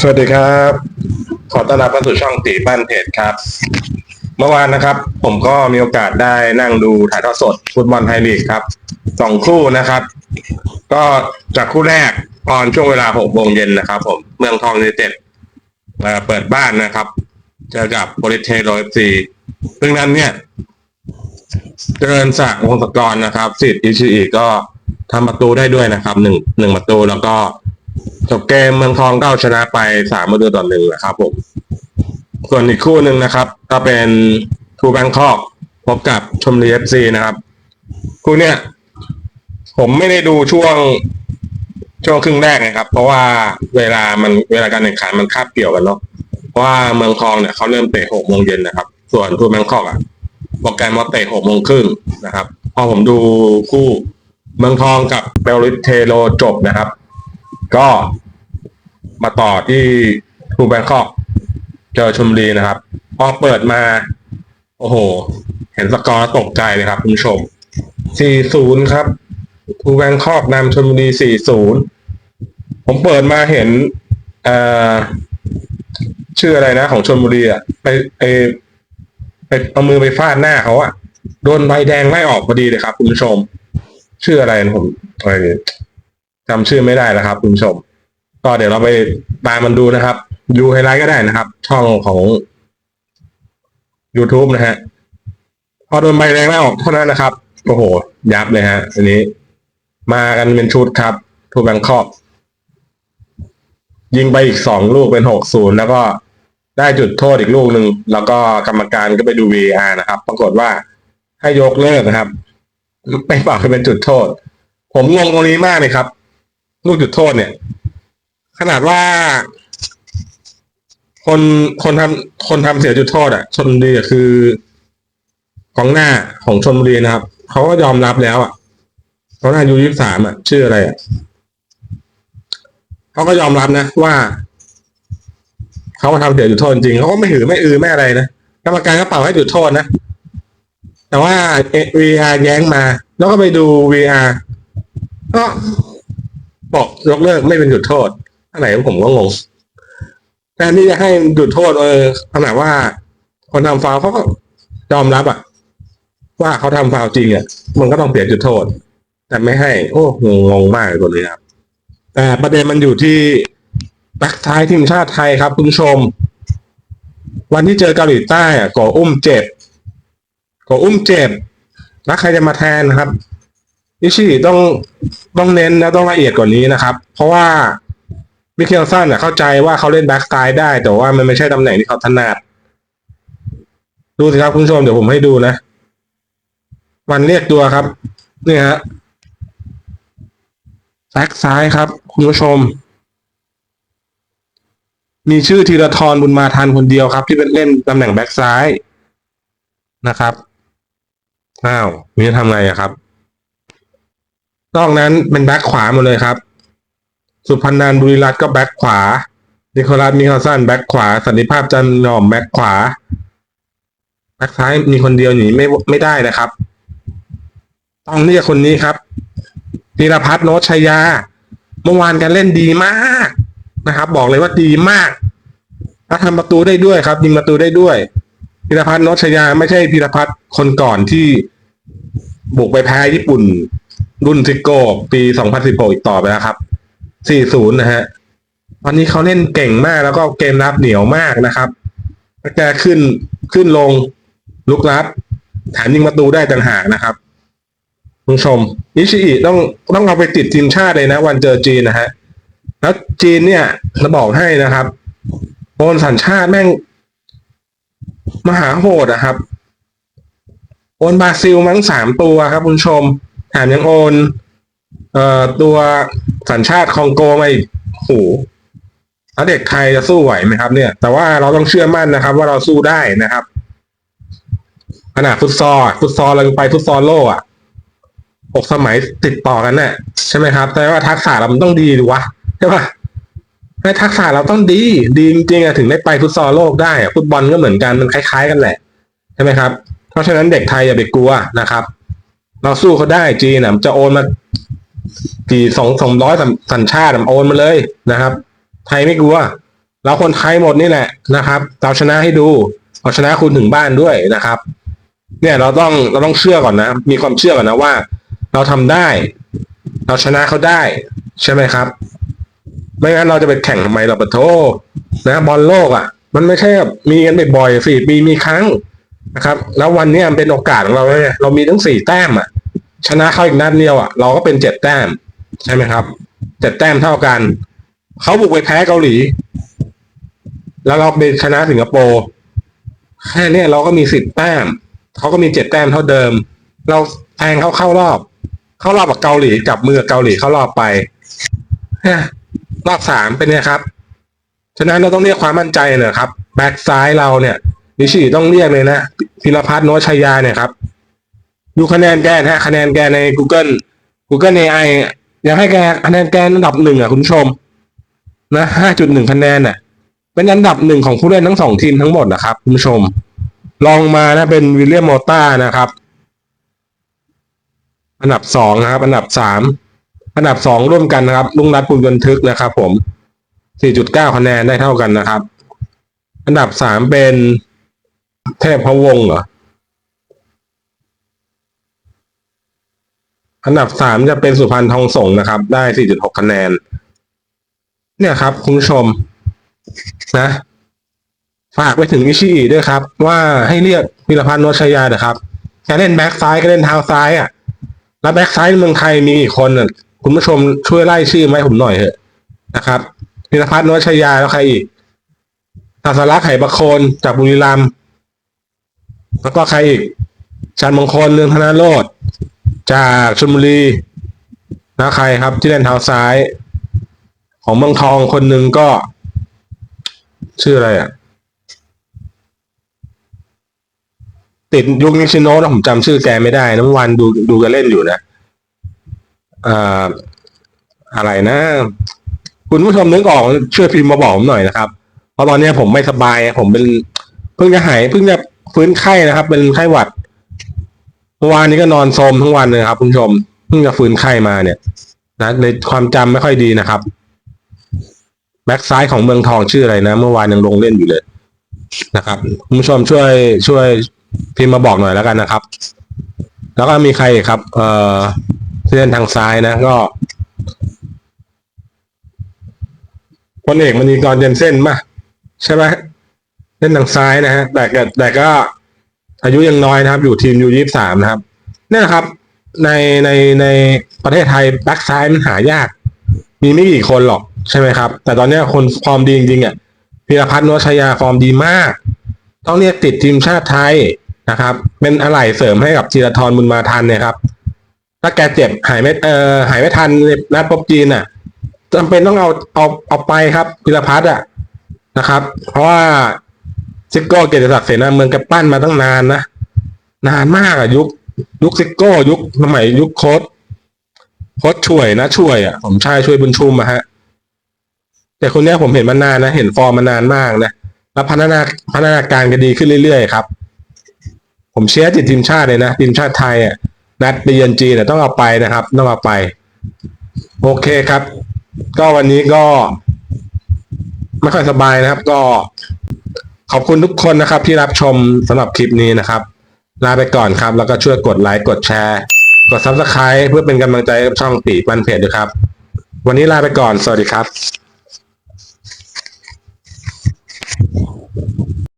สวัสดีครับ ขอต้อนรับเข้าสู่ช่องตีบ้านเพจครับ เมื่อวานนะครับ ผมก็มีโอกาสได้นั่งดูถ่ายทอดสดฟุตบอลไทยลีกครับสองคู่นะครับ ก็จากคู่แรกตอนช่วงเวลาหกโมงเย็นนะครับผมเมืองทองยูไนเต็ดเอ่อเปิดบ้านนะครับ เจอกับโปลิเทโรเอฟซีซึ่งนั้นเนี่ย เจริญศักดิ์วงศกรนะครับสิทธิ์อิชิอิก็ทำประตูได้ด้วยนะครับหนึ่งหนึ่งประตูแล้วก็ จบเกมเมืองทองก็เอาชนะไปสามประตูต่อหนึ่งนะครับผม ส่วนอีกคู่หนึ่งนะครับ ก็เป็นทูแบงคอกพบกับชมรีเอฟซีนะครับ คู่เนี้ยผมไม่ได้ดูช่วงช่วงครึ่งแรกนะครับ เพราะว่าเวลามันเวลาการแข่งขันมันคาบเกี่ยวกันเนาะเพราะว่าเมืองทองเนี่ยเขาเริ่มเตะหกโมงเย็นนะครับ ส่วนทูแบงคอกอะโปรแกรมว่าเตะหกโมงครึ่งนะครับ พอผมดูคู่เมืองทองกับเบลลิสเทโลจบนะครับ ก็มาต่อที่ทูแบงคอกเจอชมบุรีนะครับ พอเปิดมา โอ้โห เห็นสกอร์ตกใจเลยครับคุณผู้ชม 4-0 ครับทูแบงคอกนำชมบุรี 4-0 ผมเปิดมาเห็นเอ่อชื่ออะไรนะ ของชนบุรีอะไปไปไปเอามือไปฟาดหน้าเขาอะโดนใบแดงไล่ออกพอดีเลยครับ คุณผู้ชม ชื่ออะไรนะผมอะไร จำชื่อไม่ได้แล้วครับคุณผู้ชม ก็เดี๋ยวเราไปตามมันดูนะครับ ดูไฮไลท์ก็ได้นะครับ ช่องของ YouTube นะฮะ พอโดนใบแดงไล่ออกเท่านั้นนะครับ โอ้โห ยับเลยฮะ อันนี้ มากันเป็นชุดครับทูแบงคอกยิงไปอีกสองลูกเป็นหกศูนย์แล้วก็ได้จุดโทษอีกลูกหนึ่งแล้วก็กรรมการก็ไปดู VAR นะครับ ปรากฏว่าให้ยกเลิกนะครับ ไม่เปล่าให้เป็นจุดโทษ ผมงงตรงนี้มากเลยครับ ลูกจุดโทษเนี่ย ขนาดว่า คนคนทำคนทำเสียจุดโทษอะชนบุรีอะคือกองหน้าของชนบุรีนะครับเขาก็ยอมรับแล้วอะกองหน้ายูยี่สามอะชื่ออะไรอะเขาก็ยอมรับนะว่าเขามาทำเสียจุดโทษจริงเขาก็ไม่หือไม่อือไม่อะไรนะกรรมการก็เป่าให้จุดโทษนะแต่ว่า VR แย้งมา แล้วก็ไปดู VR ก็ บอกยกเลิกไม่เป็นจุดโทษอะไรผมก็งงแทนที่จะให้จุดโทษ เออขนาดว่า คนทำฟาวเขาก็ยอมรับอะว่าเขาทำฟาวจริงอะมันก็ต้องเปลี่ยนจุดโทษ แต่ไม่ให้ โอ้งงงมากเลยตัวนี้ครับแต่ประเด็นมันอยู่ที่แบ็กท้ายทีมชาติไทยครับ คุณผู้ชม วันที่เจอเกาหลีใต้อะก่ออุ้มเจ็บก่ออุ้มเจ็บ แล้วใครจะมาแทนนะครับ นิชิต้องต้องเน้นและต้องละเอียดกว่านี้นะครับ เพราะว่ามิเคลสันอะเข้าใจว่าเขาเล่นแบ็กสไตล์ได้ แต่ว่ามันไม่ใช่ตำแหน่งที่เขาถนัด ดูสิครับคุณผู้ชมเดี๋ยวผมให้ดูนะ วันเรียกตัวครับนี่ฮะแบ็กซ้ายครับ คุณผู้ชม มีชื่อธีรทรบุญมาทันคนเดียวครับ ที่เป็นเล่นตำแหน่งแบ็กซ้ายนะครับอ้าวมีจะทำไงอะครับ นอกนั้นเป็นแบ็กขวาหมดเลยครับ สุพันธ์นันบุรีรัตน์ก็แบ็กขวานิโคลัสมิคลสันแบ็กขวาสันติภาพจันหน่อมแบ็กขวาแบ็กซ้ายมีคนเดียวหนีไม่ไม่ได้นะครับ ต้องเรียกคนนี้ครับธีรพัฒน์โนชชัยยา เมื่อวานการเล่นดีมากนะครับ บอกเลยว่าดีมากถ้าทำประตูได้ด้วยครับยิงประตูได้ด้วยพิรพัฒน์โนชชยา ไม่ใช่พิรพัฒน์คนก่อนที่บุกไปแพ้ญี่ปุ่น รุ่นซิโก้ปี 2016 อีกต่อไปแล้วครับ 4-0 นะฮะวันนี้เขาเล่นเก่งมากแล้วก็เกมรับเหนียวมากนะครับแล้วแกขึ้นขึ้นลงลุกรับแถมยิงประตูได้ต่างหากนะครับคุณชมนิชิอิต้องต้องเอาไปติดทีมชาติเลยนะ วันเจอจีนนะฮะ แล้วจีนเนี่ยจะบอกให้นะครับโอนสัญชาติแม่ง มหาโหดอะครับ โอนบราซิลมั้งสามตัวครับคุณชม แถมยังโอนเอ่อตัวสัญชาติคองโกมาอีกโหแล้วเด็กไทยจะสู้ไหวไหมครับ เนี่ย แต่ว่าเราต้องเชื่อมั่นนะครับ ว่าเราสู้ได้นะครับขนาดฟุตซอลฟุตซอลเราไปฟุตซอลโลกอะหกสมัยติดต่อกันเนี่ยใช่ไหมครับ แต่ว่าทักษะเรามันต้องดีดีวะใช่ปะให้ทักษะเราต้องดี ดีจริงๆอะถึงได้ไปฟุตซอลโลกได้ฟุตบอลก็เหมือนกันมันคล้าย ๆ กันแหละใช่ไหมครับ เพราะฉะนั้นเด็กไทยอย่าไปกลัวนะครับ เราสู้เขาได้จีนอะจะโอนมากี่สองสองร้อยสัญชาติโอนมาเลยนะครับ ไทยไม่กลัว เราคนไทยหมดนี่แหละนะครับเราชนะให้ดูเราชนะคุณถึงบ้านด้วยนะครับ เนี่ยเราต้องเราต้องเชื่อก่อนนะ มีความเชื่อก่อนนะว่า เราทำได้ เราชนะเขาได้ ใช่ไหมครับ ไม่งั้นเราจะไปแข่งทำไมเราปะโทนะบอลโลกอะ มันไม่ใช่แบบมีกันบ่อยๆสี่ปีมีครั้ง นะครับ แล้ววันนี้เป็นโอกาสของเราเลยเรามีทั้งสี่แต้มอะ ชนะเขาอีกนัดเดียวอะเราก็เป็นเจ็ดแต้ม ใช่ไหมครับเจ็ดแต้มเท่ากันเขาบุกไปแพ้เกาหลี แล้วเราไปชนะสิงคโปร์แค่เนี้ยเราก็มีสิบแต้มเขาก็มีเจ็ดแต้มเท่าเดิม เราแทงเขาเข้ารอบ เข้ารอบกับเกาหลีจับมือเกาหลีเข้ารอบไปรอบสามเป็นไงครับ ฉะนั้นเราต้องเรียกความมั่นใจหน่อยครับ แบ็กซ้ายเราเนี่ย นิชิต้องเรียกเลยนะพิรพัฒน์โนชชัยยาเนี่ยครับ ดูคะแนนแกนฮะ คะแนนแกใน Google Google AI อยากให้แกคะแนนแกอันดับหนึ่งอะคุณชม นะห้าจุดหนึ่งคะแนนน่ะ เป็นอันดับหนึ่งของผู้เล่นทั้งสองทีมทั้งหมดนะครับคุณชม ลองมานะเป็นวิลเลียมโมต้านะครับ อันดับสองนะครับ อันดับสามอันดับสองร่วมกันนะครับลุงรัตปุญบันทึกนะครับ ผมสี่จุดเก้าคะแนนได้เท่ากันนะครับ อันดับสามเป็น เทพพะวงเหรอ อันดับสามจะเป็นสุพรรณทองสงนะครับ ได้4.6คะแนน เนี่ยครับ คุณผู้ชม นะฝากไปถึงอิชิอิด้วยครับ ว่าให้เรียกพิรพันธ์โนชยยานะครับจะเล่นแบ็กซ้ายก็เล่นเท้าซ้ายอะ แล้วแบ็กซ้ายเมืองไทยมีกี่คนคุณผู้ชมช่วยไล่ชื่อมาให้ผมหน่อยเถอะนะครับพิรพัฒน์นชยาแล้วใครอีกตาสลักไหประโคนจากบุรีรัมย์ แล้วก็ใครอีกชันมงคลเรืองธนาโรธจากชลบุรีนะใครครับ ที่เล่นเท้าซ้าย ของเมืองทองคนหนึ่งก็ ชื่ออะไรอะ ติดยุคนิชิโนะนะผมจำชื่อแกไม่ได้นะเมื่อวานดูดูกันเล่นอยู่นะอ่าอะไรนะ คุณผู้ชมนึกออกช่วยพิมพ์มาบอกผมหน่อยนะครับ เพราะตอนนี้ผมไม่สบาย ผมเป็นเพิ่งจะหายเพิ่งจะ ฟื้นไข้นะครับ เป็นไข้หวัดเมื่อวานนี้ก็นอนโซมทั้งวันเลยครับคุณผู้ชมเพิ่งจะฟื้นไข้มาเนี่ยนะในความจำไม่ค่อยดีนะครับแบ็กซ้ายของเมืองทองชื่ออะไรนะ เมื่อวานยังลงเล่นอยู่เลยนะครับคุณผู้ชมช่วยช่วยพิมพ์มาบอกหน่อยแล้วกันนะครับ แล้วก็มีใครครับ เอ่อที่เล่นทางซ้ายนะ ก็พลเอกมณีกรเจนเซ่นมาใช่ไหม เล่นทางซ้ายนะฮะแต่ก็แต่ก็อายุยังน้อยนะครับ อยู่ทีมยูยี่สามนะครับนี่นะครับ ในในในประเทศไทยแบ็กซ้ายมันหายาก มีไม่กี่คนหรอกใช่ไหมครับ แต่ตอนนี้คนฟอร์มดีจริงๆอะพีรพัฒน์นวชยาฟอร์มดีมาก ต้องเรียกติดทีมชาติไทยนะครับ เป็นอะไรเสริมให้กับธีรทรบุญมาทันเนี่ยครับ ถ้าแกเจ็บหายไม่เออหายไม่ทันในนัดพบจีนอะจำเป็นต้องเอาเอาเอาไปครับพีรพัฒน์อะนะครับ เพราะว่า ซิโก้เกียรติศักดิ์เสนาเมืองแกปั้นมาตั้งนานนะนานมากอะยุค ยุคซิโก้ยุคสมัยยุคโค้ดโค้ดช่วยนะช่วยอะผมชายช่วยบุญชุมอะฮะ แต่คนเนี้ยผมเห็นมานานนะ เห็นฟอร์มมานานมากนะแล้วพัฒนาพัฒนาการก็ดีขึ้นเรื่อยๆครับ ผมเชียร์ติดทีมชาติเลยนะทีมชาติไทยอะนัดไปเยือนจีนเนี่ยต้องเอาไปนะครับ ต้องเอาไป โอเคครับ ก็วันนี้ก็ ไม่ค่อยสบายนะครับ ก็ ขอบคุณทุกคนนะครับที่รับชมสำหรับคลิปนี้นะครับ ลาไปก่อนครับ แล้วก็ช่วยกดไลค์กดแชร์ กด subscribe เพื่อเป็นกำลังใจกับช่องตีปันเพจด้วยครับ วันนี้ลาไปก่อน สวัสดีครับ